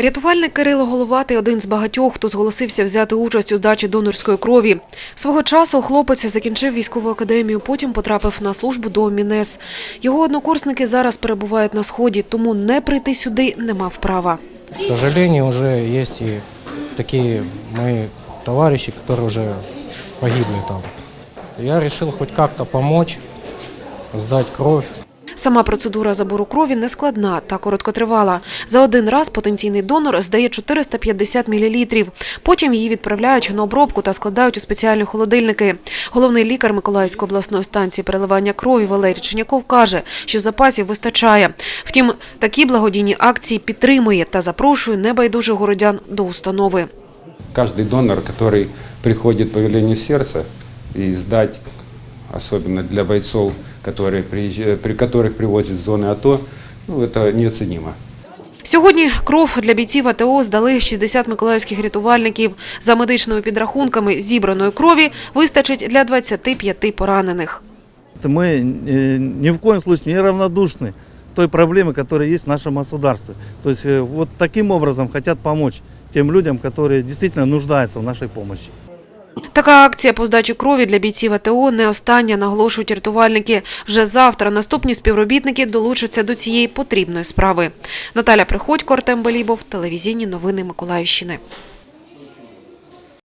Рятувальник Кирило Головатий – один з багатьох, хто зголосився взяти участь у здачі донорської крові. Свого часу хлопець закінчив військову академію, потім потрапив на службу до Мінес. Його однокурсники зараз перебувають на сході, тому не прийти сюди не мав права. К сожалению, уже есть и такие мои товарищи, которые уже погибли там. Я решил хоть как-то сдать кровь. Сама процедура забору крові не складна та короткотривала. За один раз потенційний донор здає 450 мл. Потім її відправляють на обробку та складають у спеціальні холодильники. Головний лікар Миколаївської обласної станції переливання крові Валерій Чиняков каже, що запасів вистачає. Втім, такі благодійні акції підтримує та запрошує небайдужих городян до установи. Каждый донор, который приходит по велению сердца, и сдать, особенно для бойцов, которые приезжа- при которых привозят с зоны АТО, ну, это неоценимо. Сьогодні кров для бійців АТО здали 60 миколаївських рятувальників. За медичними підрахунками зібраної крові вистачить для 25 поранених. Мы э, ни в коем случае не равнодушны к той проблеме, которая есть в нашем государстве. То есть э, вот таким образом хотят помочь тем людям, которые действительно нуждаются в нашей помощи. Така акція по здачі крові для бійців АТО не остання, наголошують рятувальники. Вже завтра наступні співробітники долучаться до цієї потрібної справи. Наталя Приходько, Артем Белібов, телевізійні новини Миколаївщини.